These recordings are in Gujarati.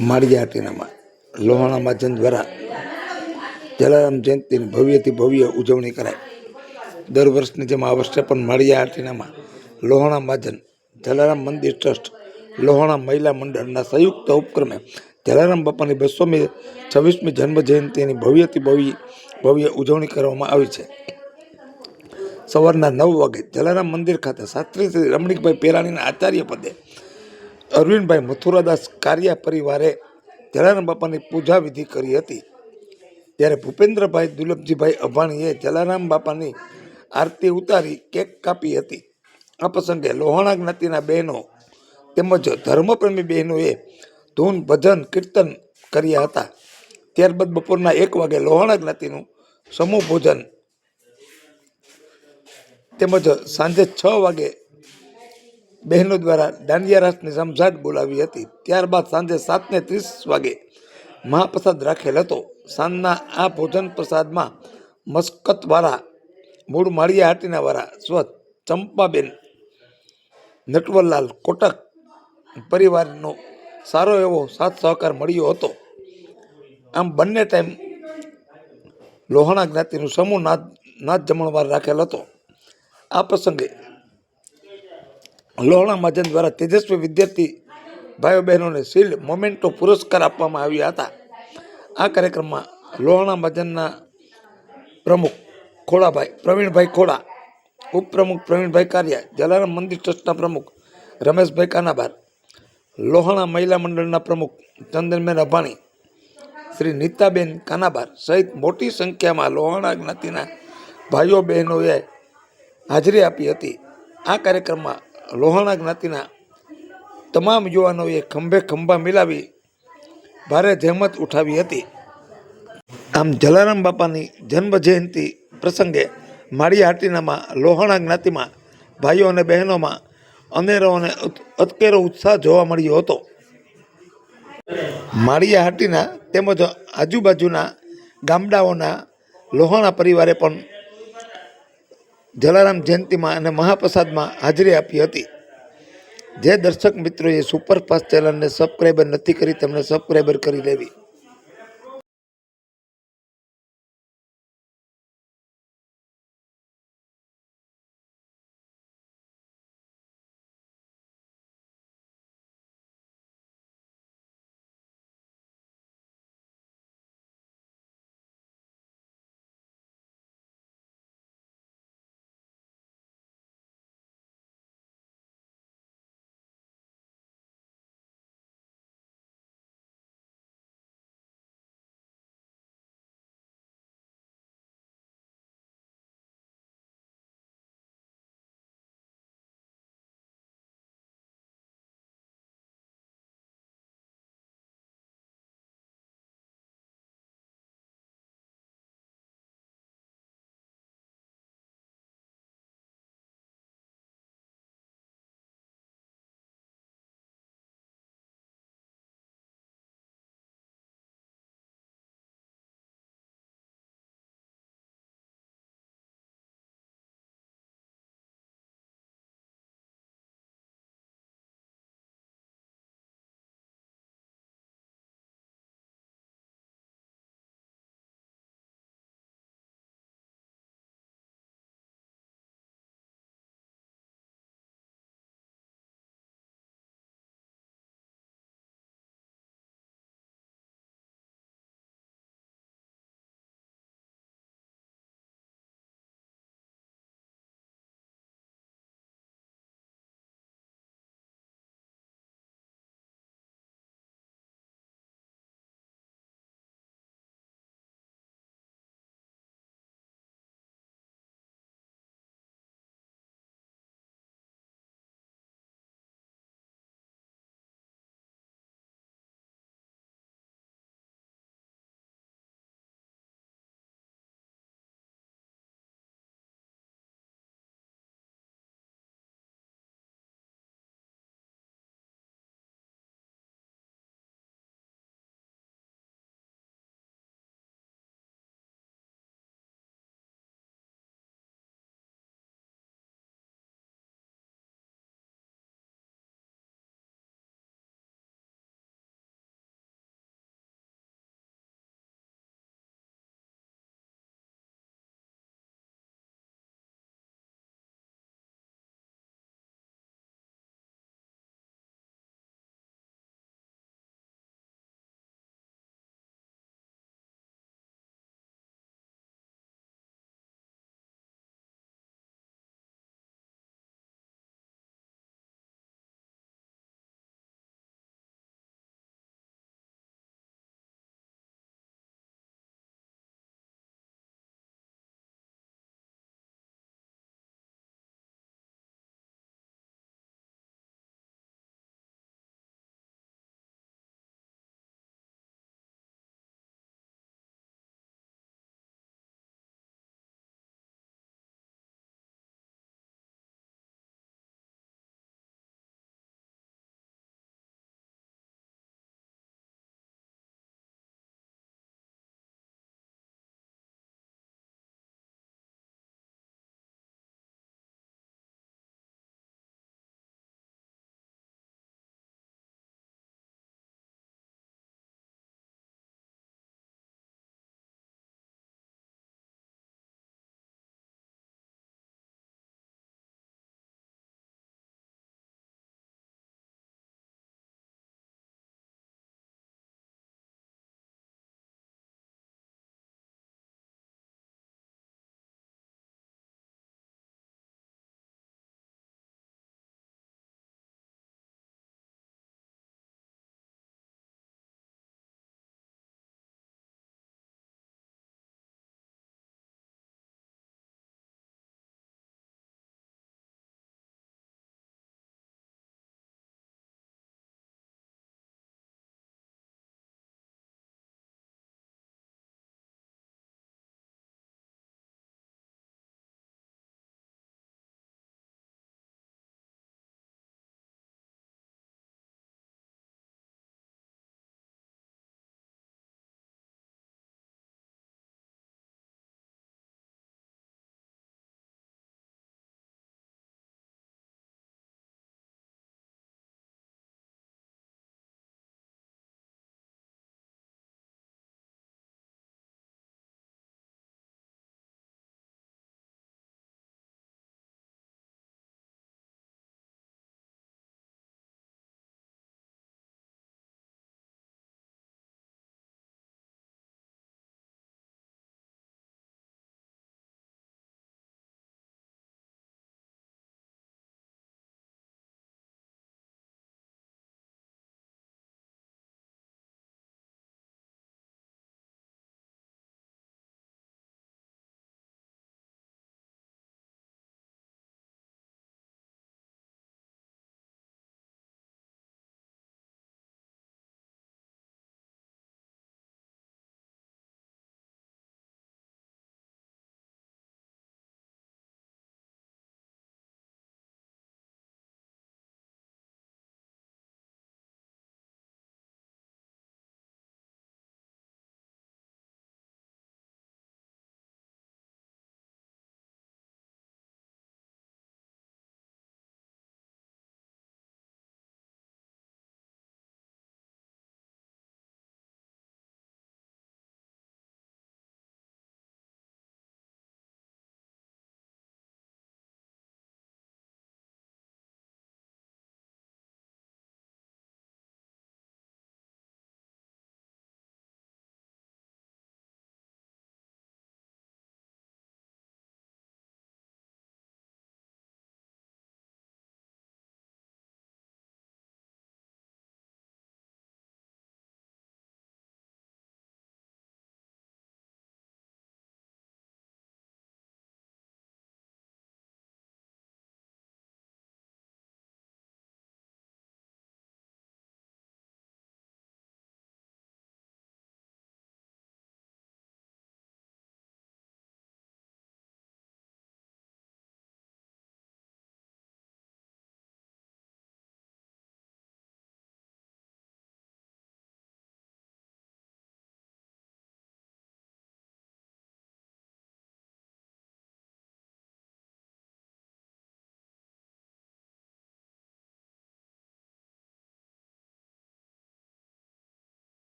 માળિયા હાટીનામાં લોહાણા મહાજન દ્વારા જલારામ જયંતિની ભવ્યથી ભવ્ય ઉજવણી કરાય દર વર્ષની જેમ આ વર્ષે પણ માળિયા હાટીનામાં લોહાણા મહાજન જલારામ મંદિર ટ્રસ્ટ, લોહાણા મહિલા મંડળના સંયુક્ત ઉપક્રમે જલારામ બાપાની બસોમી, છવ્વીસમી જન્મ જયંતિની ભવ્યથી ભવ્ય ભવ્ય ઉજવણી કરવામાં આવી છે. સવારના નવ વાગે જલારામ મંદિર ખાતે શાસ્ત્રી શ્રી રમણીકભાઈ પેરાણીના આચાર્ય પદે અરવિંદભાઈ મથુરાદાસ કારિયા પરિવારે જલારામ બાપાની પૂજા વિધિ કરી હતી. ત્યારે ભૂપેન્દ્રભાઈ દુર્લભજીભાઈ અભાણીએ જલારામ બાપાની આરતી ઉતારી કેક કાપી હતી. આ પ્રસંગે લોહાણા જ્ઞાતિના બહેનો તેમજ ધર્મપ્રેમી બહેનોએ ધૂન, ભજન, કીર્તન કર્યા હતા. ત્યારબાદ બપોરના એક વાગે લોહાણા જ્ઞાતિનું સમૂહ ભોજન તેમજ સાંજે છ વાગે બહેનો દ્વારા દાંડિયા રાસની સમઝાટ બોલાવી હતી. ત્યારબાદ સાંજે સાતને ત્રીસ વાગે મહાપ્રસાદ રાખેલ હતો. સાંજના આ ભોજન પ્રસાદમાં મસ્કતવાળા, મૂળ માળિયા હાટીના વાળા સ્વ ચંપાબેન, નટવરલાલ કોટક પરિવારનો સારો એવો સાથ સહકાર મળ્યો હતો. આમ બંને ટાઈમ લોહાણા જ્ઞાતિનું સમૂહ નાદ નાદ જમણવાર રાખેલ હતો. આ પ્રસંગે લોહાણા મહાજન દ્વારા તેજસ્વી વિદ્યાર્થી ભાઈઓ બહેનોને શીલ્ડ મોમેન્ટો પુરસ્કાર આપવામાં આવ્યા હતા. આ કાર્યક્રમમાં લોહાણા મહાજનના પ્રમુખ ખોડાભાઈ, પ્રવીણભાઈ ખોડા, ઉપપ્રમુખ પ્રવીણભાઈ કારિયા, જલારામ મંદિર ટ્રસ્ટના પ્રમુખ રમેશભાઈ કાનાબાર લોહાણા મહિલા મંડળના પ્રમુખ ચંદનબેન અભાણી, શ્રી નીતાબેન કાનાબાર સહિત મોટી સંખ્યામાં લોહાણા જ્ઞાતિના ભાઈઓ બહેનોએ હાજરી આપી હતી. આ કાર્યક્રમમાં લોહાણા જ્ઞાતિના તમામ યુવાનોએ ખંભે ખંભા મિલાવી ભારે જહેમત ઉઠાવી હતી. આમ જલારામ બાપાની જન્મ જયંતિ પ્રસંગે માળિયા હાટીનામાં લોહાણા જ્ઞાતિમાં ભાઈઓ અને બહેનોમાં અનેરો અને અતકેરો ઉત્સાહ જોવા મળ્યો હતો. માળિયા હાટીના તેમજ આજુબાજુના ગામડાઓના લોહાણા પરિવારે પણ જલારામ જયંતિમાં અને મહાપ્રસાદમાં હાજરી આપી હતી. જે દર્શક મિત્રોએ સુપરફાસ્ટ ચેનલને સબસ્ક્રાઈબર નથી કરી તેમણે સબસ્ક્રાઈબર કરી લેવી.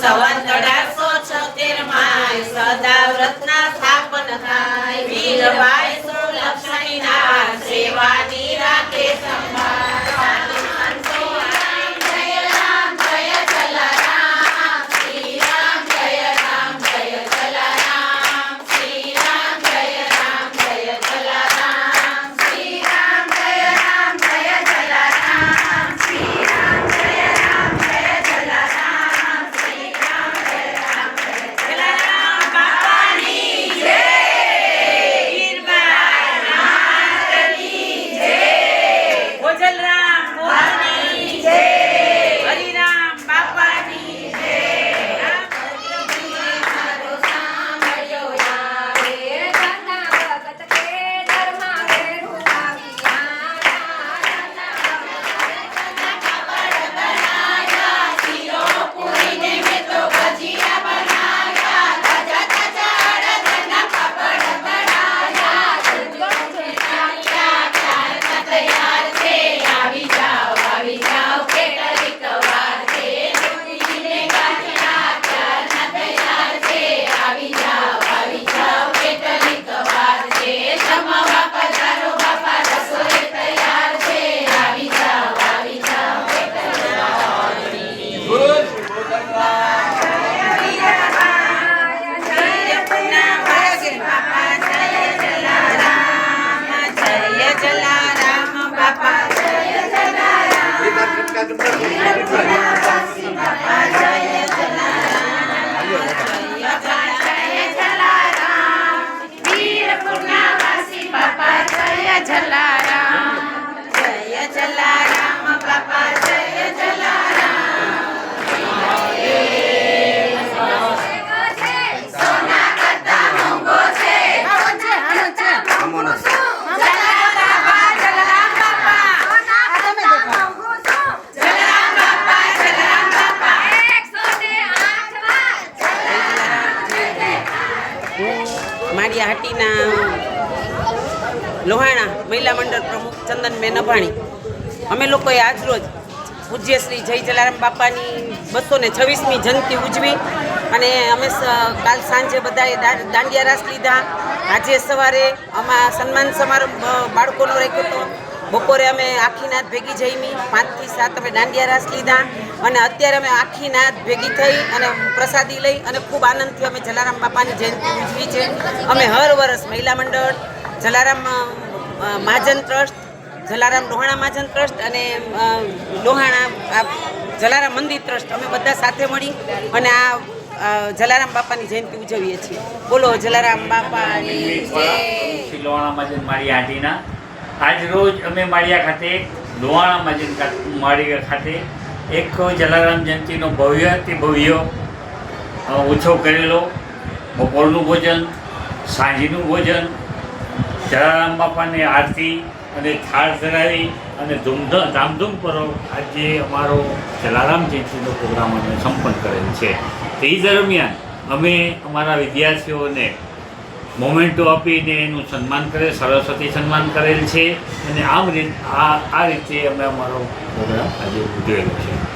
સંવત અઢારસો છોતેરમાં સદા વ્રતના સ્થાપન થાય. વીરભાઈ સુલક્ષણી સેવાની જય જલારામ જય જલારામ બાપા જય જલારામ સોના કરતા મોંઘો છે જલારામ બાપા જલારામ બાપા જલારામ બાપા જલારામ બાપા માળિયા હાટીના લોહાણા મહિલા મંડળ પ્રમુખ ચંદનબેન અભાણી અમે લોકોએ આજરોજ પૂજ્ય શ્રી જય જલારામ બાપાની બસો ને છવ્વીસમી જયંતિ ઉજવી અને અમે કાલ સાંજે બધાએ દાંડિયા રાસ લીધા. આજે સવારે આમાં સન્માન સમારંભ, બાળકોનો રાખ્યો હતો. બપોરે અમે આખી નાત ભેગી જઈમી પાંચથી સાત અમે દાંડિયા રાસ લીધા અને અત્યારે અમે આખી નાત ભેગી થઈ અને પ્રસાદી લઈ અને ખૂબ આનંદથી અમે જલારામ બાપાની જયંતિ ઉજવી છે. અમે હર વર્ષ મહિલા મંડળ જલારામ મહાજન ટ્રસ્ટ જલારામ લોહાણા મહાજન ટ્રસ્ટ અને લોહાણા જલારામ મંદિર ટ્રસ્ટ અમે બધા સાથે મળી અને આ જલારામ બાપાની જયંતિ ઉજવીએ છીએ. બોલો જલારામ બાપાની મારી લોહાણા માજન માળિયા હાટીના આજ રોજ અમે માળિયા ખાતે, લોહાણા માજન માળિયા ખાતે એક જલારામ જયંતિનો ભવ્યથી ભવ્ય ઓછો કરેલો. બપોરનું ભોજન, સાંજનું ભોજન, જલારામ બાપાની આરતી અને થાળ ધરાવી અને ધૂમધામ ધામધૂમ પરો આજે અમારો જલારામ જયંતિનો પ્રોગ્રામ અમે સંપન્ન કરેલ છે. તે દરમિયાન અમે અમારા વિદ્યાર્થીઓને મોમેન્ટો આપીને એનું સન્માન કરે, સરસ્વતી સન્માન કરેલ છે. અને આમ રીત આ આ રીતે અમે અમારો પ્રોગ્રામ આજે ઉજવેલો છે.